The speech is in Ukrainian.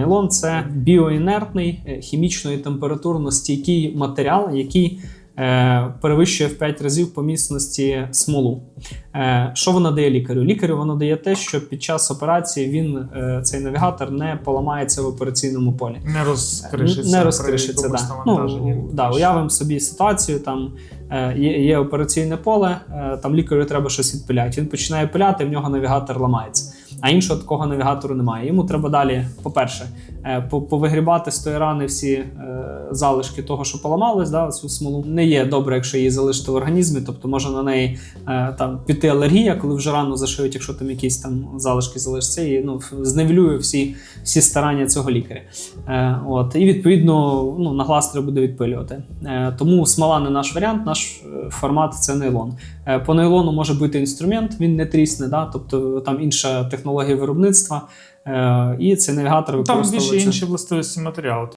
Нейлон це біоінертний, е, хімічно і температурно стійкий матеріал, який е, перевищує в 5 разів по міцності смолу. Е, що воно дає лікарю? Лікарю воно дає те, що під час операції він, цей навігатор, не поламається в операційному полі. Не розкришиться. Не розкришиться, при да. Ну, да, уявимо собі ситуацію, там є, є операційне поле, там лікарю треба щось відпиляти. Він починає пиляти, в нього навігатор ламається. А іншого такого навігатору немає. Йому треба далі, по-перше, е, по- повигрібати з тої рани всі е, залишки того, що поламалось, да, цю смолу. Не є добре, якщо її залишити в організмі, тобто може на неї е, там піти алергія, коли вже рану зашиють, якщо там якісь там залишки залишаться, і ну, зневелює всі, всі старання цього лікаря. От, і відповідно ну, на глаз треба буде відпилювати. Тому смола не наш варіант, наш формат це нейлон. Е, по нейлону може бути інструмент, він не трісне, да? тобто там інша технологія виробництва. Е, і цей навігатор використовується. Там більше інші властивості матеріалу.